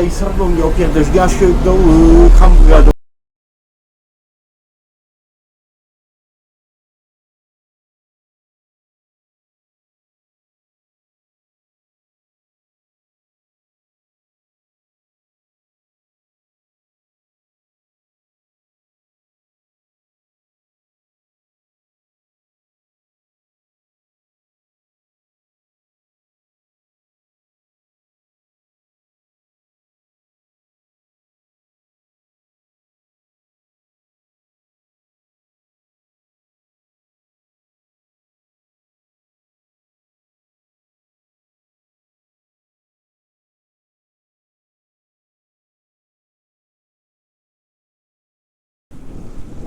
i sarną nie opierdesz, ja się do y, hamburga do...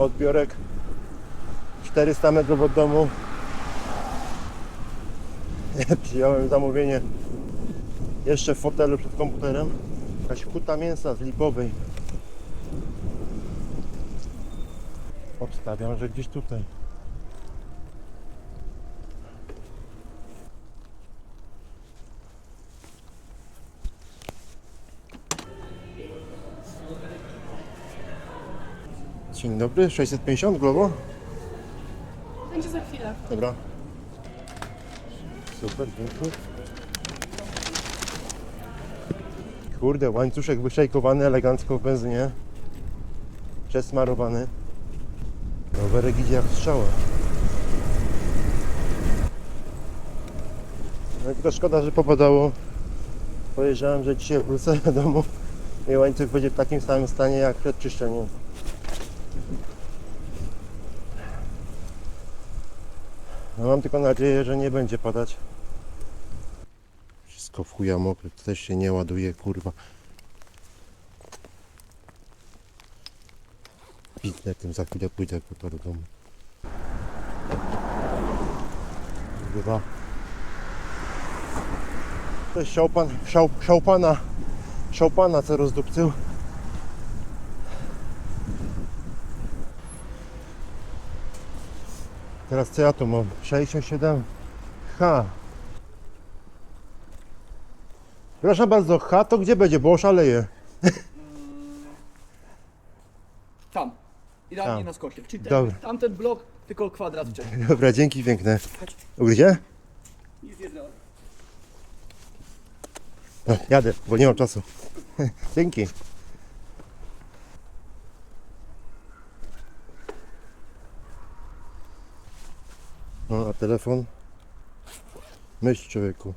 Odbiorek 400 metrów od domu. Przyjąłem zamówienie jeszcze w fotelu przed komputerem. Jakaś huta mięsa z lipowej. Obstawiam, że gdzieś tutaj. Dzień dobry, 650 Globo? Będzie za chwilę. Dobra. Super, dziękuję. Kurde, łańcuszek wyszejkowany elegancko w benzynie. Przesmarowany. Rowerek idzie jak strzała. No tylko szkoda, że popadało. Powiedziałem, że dzisiaj wrócę do domu i łańcuch będzie w takim samym stanie jak przed czyszczeniem. No mam tylko nadzieję, że nie będzie padać. Wszystko w chuja mokre, to też się nie ładuje, kurwa. Pitnę tym, za chwilę pójdę to do domu. Kurwa. To jest szałpan, szał, szałpana, szałpana co rozdupcył. Teraz co ja tu mam? 67 H. Proszę bardzo, H to gdzie będzie? Bo oszaleję. Tam. Idealnie Tam. na skosie. Czyli ten, Dobra. tamten blok, tylko kwadrat wcześniej. Dobra, dzięki piękne. Nic nie znałem. No, jadę, bo nie mam czasu. dzięki. No, a telefon? Myśl człowieku.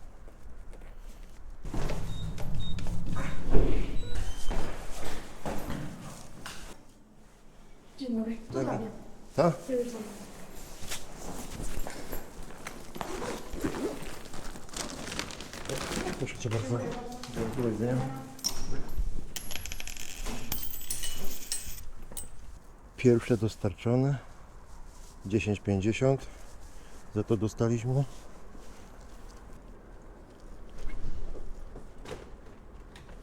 Dzień dobry. To dla mnie. Tak? Ja już znam. Proszę Cię bardzo. Do widzenia. Pierwsze dostarczone. 10,50. Za to dostaliśmy.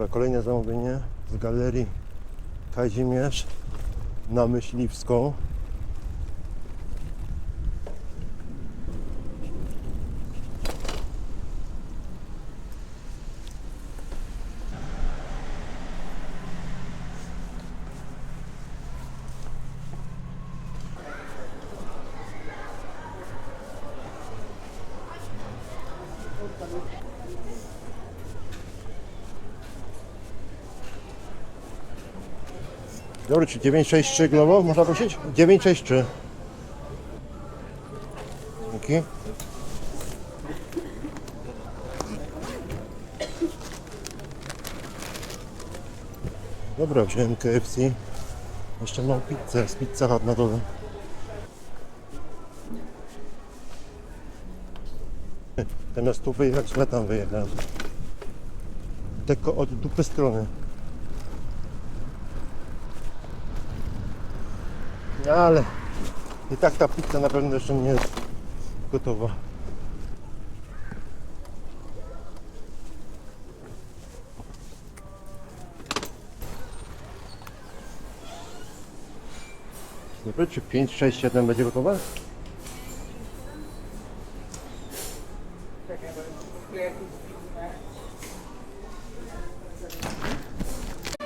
Kolejne zamówienie z galerii Kazimierz na Myśliwską. Dobry, czy 963 Globo można prosić? 963. Dzięki. Dobra, wziąłem KFC. Jeszcze mam pizzę z Pizza Hut na dole. Zamiast tu wyjechać, źle tam wyjechałem. Tylko od dupy strony. Ale i tak ta pizza na pewno jeszcze nie jest gotowa. Dobra, czy 5, 6, 7 będzie gotowe?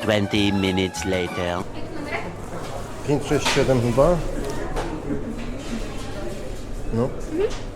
20 minutes later. 5, 6, 7 chyba. No. Coś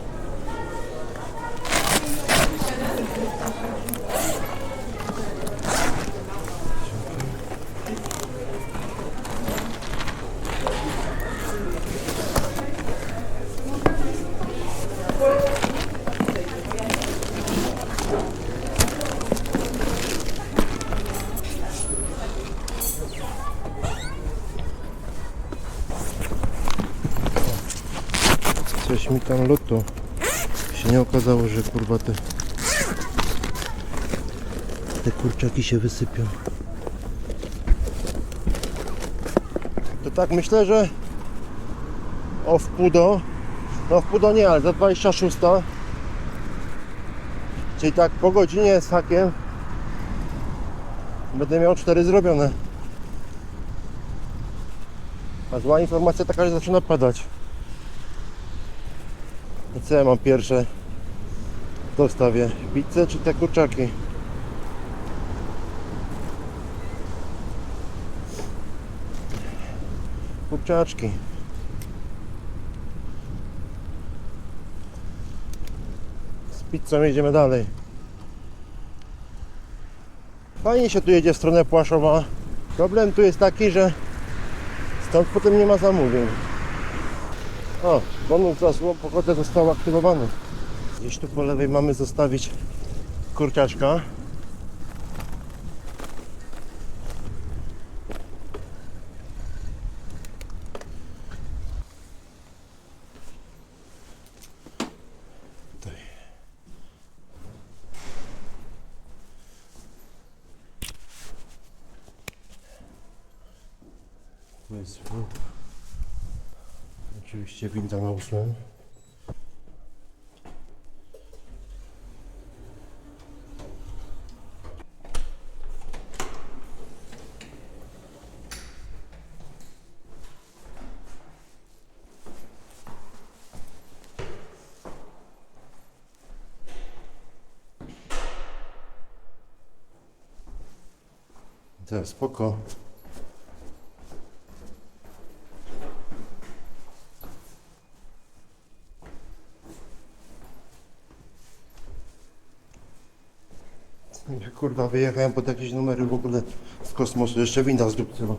tam lutu. Się nie okazało, że kurwa te te kurczaki się wysypią. To tak myślę, że o wpół do no wpół do nie, ale za 26 czyli tak po godzinie z hakiem będę miał 4 zrobione. A zła informacja taka, że zaczyna padać. Ja mam pierwsze w dostawie? Pizzę czy te kurczaki? Kurczaczki. Z pizzą jedziemy dalej. Fajnie się tu jedzie w stronę Płaszowa. Problem tu jest taki, że stąd potem nie ma zamówień. O, bonus za złą pogodę został aktywowany. Gdzieś tu po lewej mamy zostawić kurczaczka. Tu jest Oczywiście winda na ósmym. Tak, spoko. Kurwa, wyjechałem pod jakieś numery w ogóle z kosmosu. Jeszcze winda z dupcyła.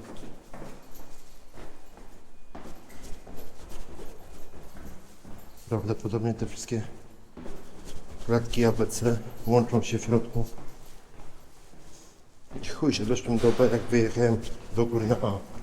Prawdopodobnie te wszystkie klatki ABC łączą się w środku. I Chuj się zresztą do jak wyjechałem do góry na A.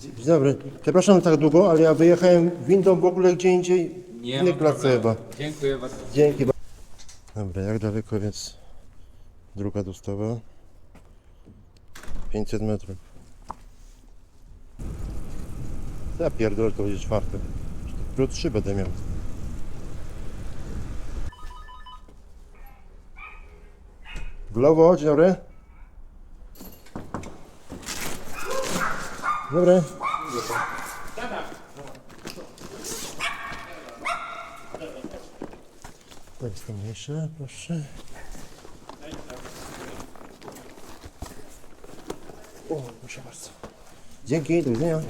Dzień dobry. Przepraszam tak długo, ale ja wyjechałem windą w ogóle gdzie indziej. Nie Nie ma problemu. chyba. Dziękuję bardzo. Dzięki. ba- Dobra, jak daleko więc druga dostawa? 500 metrów. Ja pierdolę, to będzie czwarte. Plus 3 będę miał. Glowo, dzień dobry. Dobry. To jest to mniejsze, proszę. O, proszę bardzo. Dzięki, do widzenia.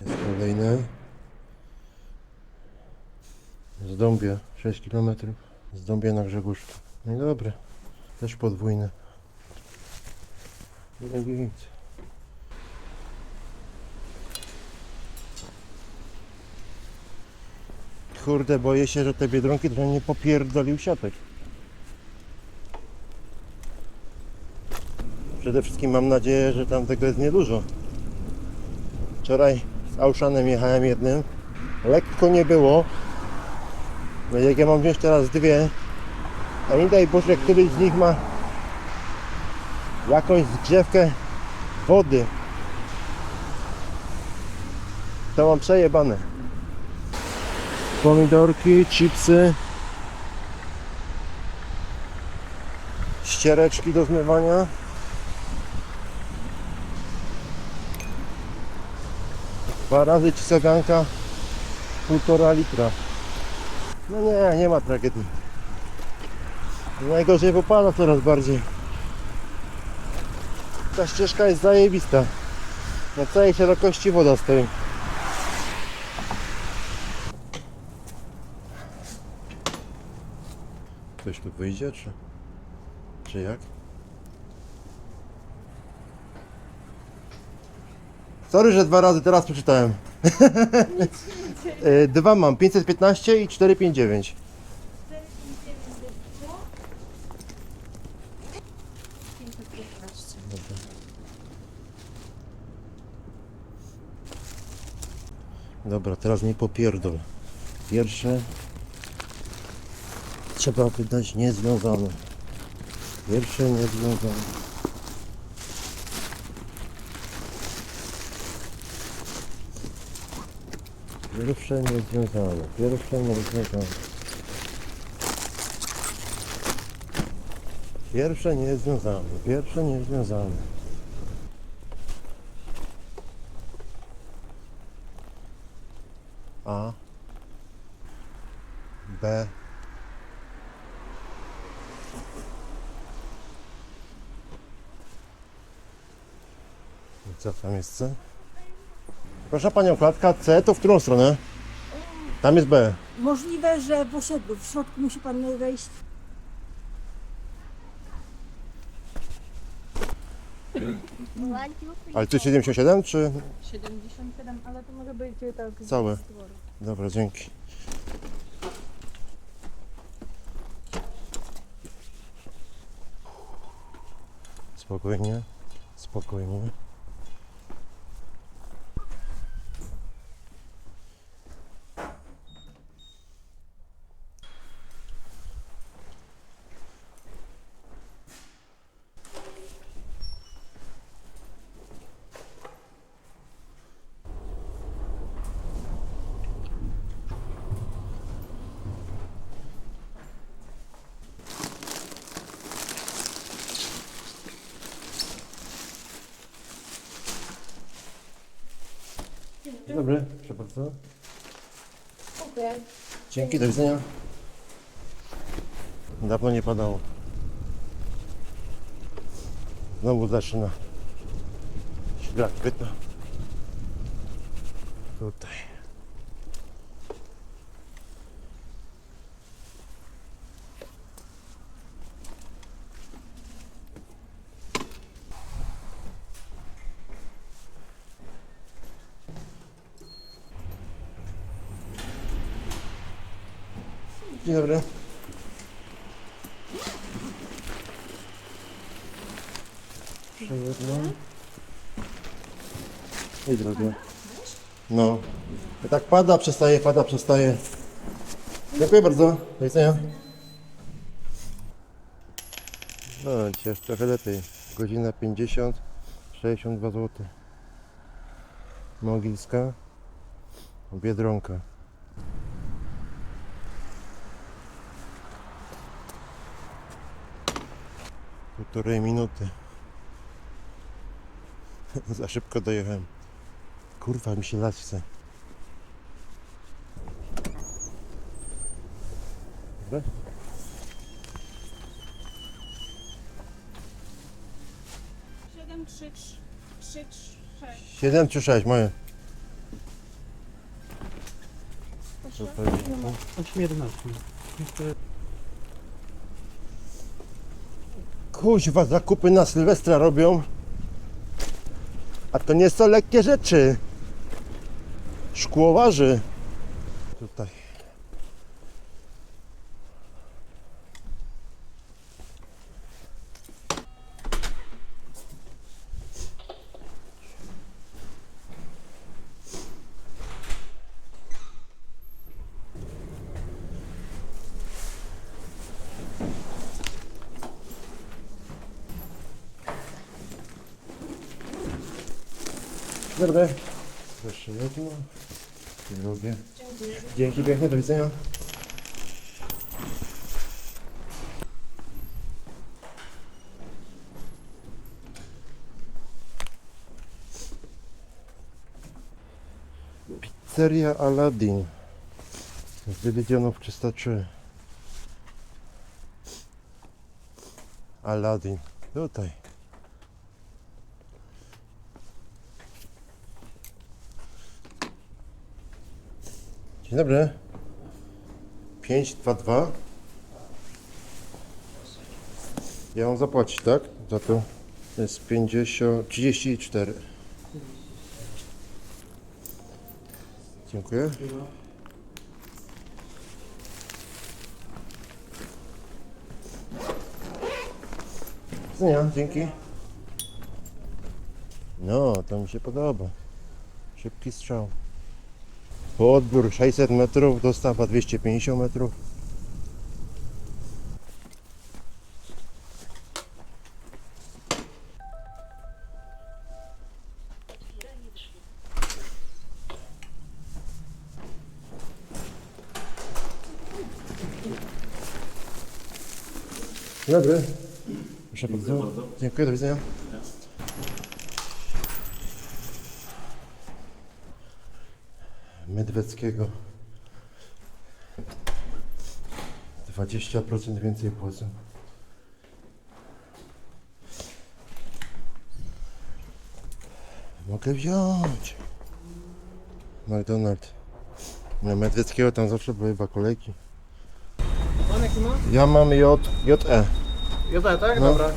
Jest kolejne. Z Dąbia, 6 km. Z Dąbia na Grzegórzkę. No i dobre. Też podwójne. Nie nic. Kurde, boję się, że te biedronki trochę nie popierdolił siatek. Przede wszystkim mam nadzieję, że tam tego jest niedużo. Wczoraj z Auszanem jechałem jednym. Lekko nie było. No jak ja mam wziąć teraz dwie, a nie daj Boże, któryś z nich ma jakąś zgrzewkę wody, to mam przejebane. Pomidorki, chipsy, ściereczki do zmywania. Dwa razy cisaganka, półtora litra. No nie, nie ma tragedii. Najgorzej popada coraz bardziej. Ta ścieżka jest zajebista. Na całej szerokości woda stoi. Ktoś tu wyjdzie, czy, czy jak? Sorry, że dwa razy teraz przeczytałem. E, dwa mam, 515 i 459. Dobra, teraz nie popierdol. Pierwsze trzeba wydać niezwiązane. Pierwsze niezwiązane. Pierwsze niezwiązane. Pierwsze niezwiązane. Pierwsze niezwiązane. Pierwsze niezwiązane. A B Jest C? Proszę Panią, klatka C to w którą stronę? Tam jest B. Możliwe, że w osiedlu. W środku musi pan wejść. Ale to 77 czy 77, ale to może być tak Całe. Dobra, dzięki. Spokojnie, spokojnie. Dzień dobry, proszę bardzo. Dziękuję. Dzięki, do widzenia. Dawno nie padało. Znowu zaczyna. Ślad pyta. Tutaj. Dzień dobry. Przejedno. I drugie. No. I tak pada, przestaje, pada, przestaje. Dziękuję bardzo. Do widzenia. No, dzisiaj jest trochę lepiej. Godzina 50, 62 zł. Mogilska. Biedronka. Półtorej minuty. Za szybko dojechałem. Kurwa, mi się lać chce. Dobra? Siedem, trzy, trzy, trzy, sześć. 7 czy 6 moje? Pewnie. 11. Kuźwa, zakupy na Sylwestra robią. A to nie są lekkie rzeczy. Szkło waży. Tutaj Dobry. Proszę jedno. Drugie. Dzięki pięknie, do widzenia. Pizzeria Aladdin. Z Diligionów 303. Aladdin. Tutaj. Dzień dobry. 522. Ja mam zapłacić, tak? Za to to jest 50, 34. Dziękuję. Nie, dzięki. No, to mi się podoba. Szybki strzał. Po odbiór 600 metrów, dostawa 250 metrów. Dzień dobry. Proszę bardzo. Dziękuję, do widzenia. Medweckiego. 20% więcej płacę. Mogę wziąć. McDonald's. Na Medweckiego tam zawsze były chyba kolejki. Pan jaki ma? Ja mam J, JE. Jota, tak? No. Dobra.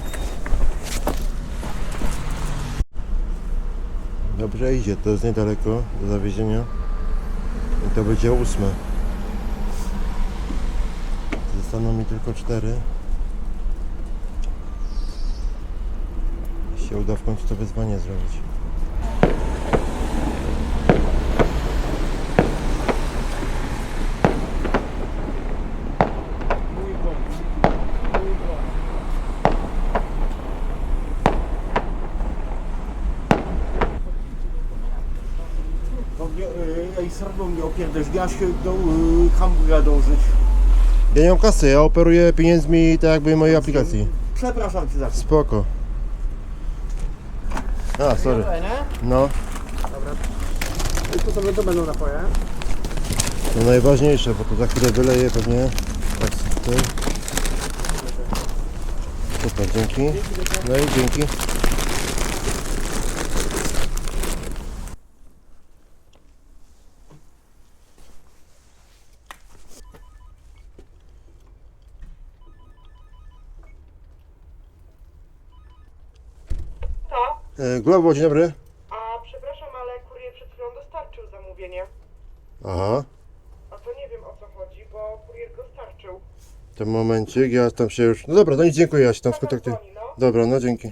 Dobrze idzie, to jest niedaleko do zawiezienia. I to będzie ósme. Zostaną mi tylko cztery. Jeśli uda w końcu to wyzwanie zrobić. To mnie, Ej, serwo mnie opierdasz, ja się do y, hamburga dążyć. Ja nie mam kasy, ja operuję pieniędzmi tak jakby mojej aplikacji. Przepraszam cię za to. Spoko. A, sorry. No, Tu sobie to będą napoje. to najważniejsze, bo to za chwilę wyleję pewnie. Tak, tutaj. Super, dzięki. No i dzięki. Globo, dzień dobry. A przepraszam, ale kurier przed chwilą dostarczył zamówienie. Aha, A to nie wiem o co chodzi, bo kurier dostarczył. to momencik, ja tam się już... No dobra, no nic, dziękuję, ja się tam skontaktuję. Dzwoni, no. Dobra, no dzięki.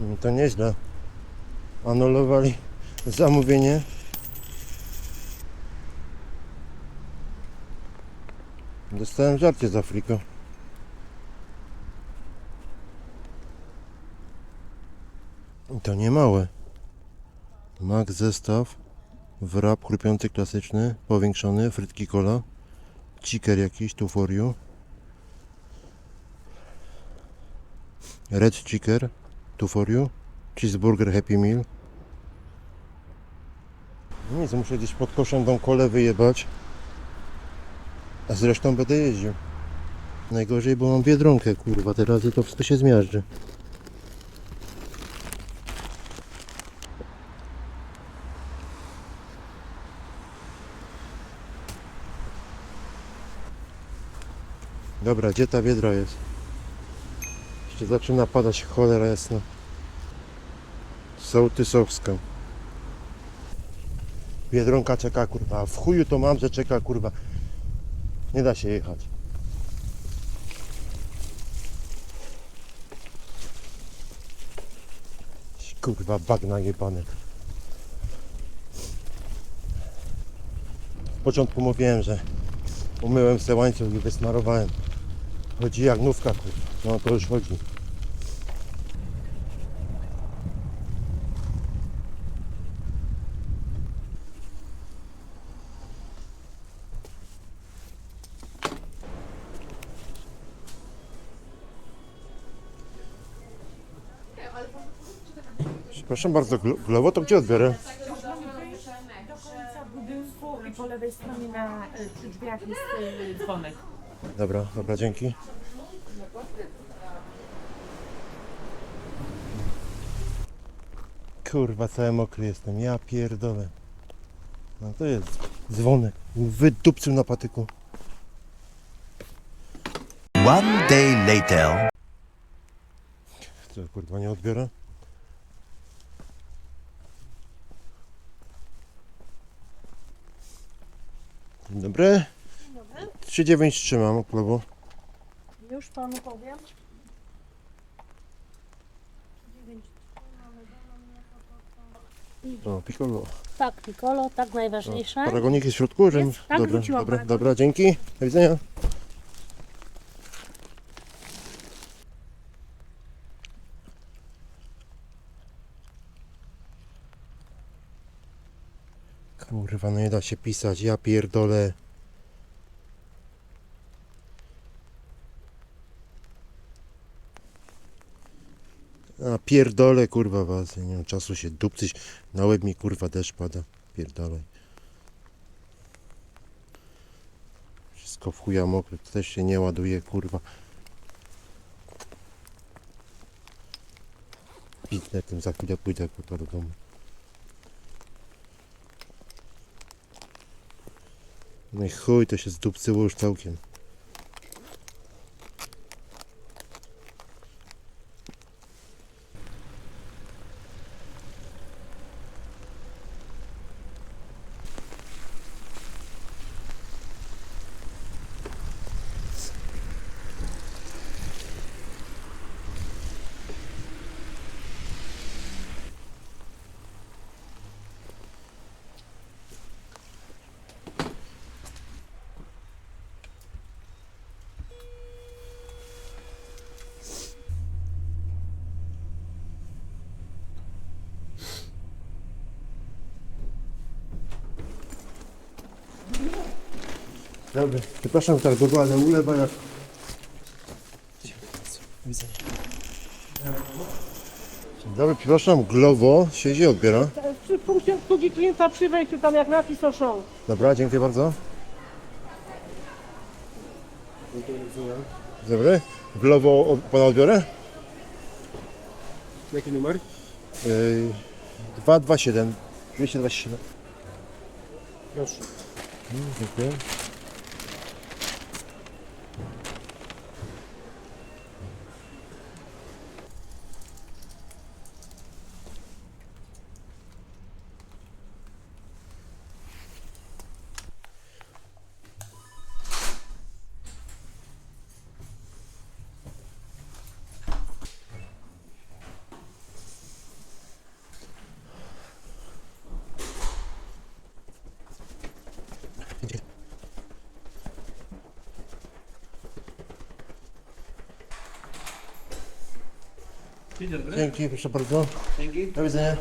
No to nieźle. Anulowali zamówienie. Dostałem żarcie z Afriko. I To nie małe. Max zestaw, wrap chrupiący klasyczny, powiększony, frytki cola, ciker jakiś, tu for you. Red chicker, tu for you. Cheeseburger Happy Meal. Nic, muszę gdzieś pod koszem tą kolę wyjebać. A zresztą będę jeździł. Najgorzej, bo mam biedronkę, kurwa, teraz to wszystko się zmiażdży. Dobra, gdzie ta biedra jest? Jeszcze zaczyna padać cholera jasna. Sołtysowska. Biedronka czeka kurwa. W chuju to mam, że czeka kurwa. Nie da się jechać. Kurwa bagna jebane. początku mówiłem, że umyłem sobie łańcuch i wysmarowałem. Chodzi jak nówka, kurwa. No to już chodzi. Przepraszam bardzo, Glo- Glowo to gdzie odbiorę? do końca budynku i po lewej stronie na, y, drzwiach jest y, dzwonek. Dobra, dobra, dzięki. Kurwa, cały mokry jestem, ja pierdolę. No to jest dzwonek, wydupcył na patyku. One day later. Co, kurwa, nie odbiorę? Dzień dobry. 3,9 trzymam, Glowo. Już panu powiem. O, piccolo. Tak, Piccolo, tak najważniejsze. Paragonik jest w środku? Że... Jest, tak, dobra, wrzuciłam dobra, paragon. dobra, dzięki. Do widzenia. Kurwa, no nie da się pisać, ja pierdolę. A pierdolę kurwa was, nie mam czasu się dupcyć, na łeb mi kurwa deszcz pada, pierdolę. Wszystko w chuja mokre, to też się nie ładuje, kurwa. Piknę tym za chwilę, pójdę kurwa do domu. No i chuj, to się zdupcyło już całkiem. Dobry, przepraszam tak długo, ale ulewa jak... Widzenia. Dzień Dobry, przepraszam, Glowo siedzi, odbiera. Przy punkcie obsługi klienta przy wejściu, tam jak napis o show. Dobra, dziękuję bardzo. Dobry. Glowo od- pana odbiorę? Jaki numer? Yy, 227. 227. Proszę. Mm, Dziękuję. Dzień dobry. Dzięki, proszę bardzo. Dzięki. Do widzenia.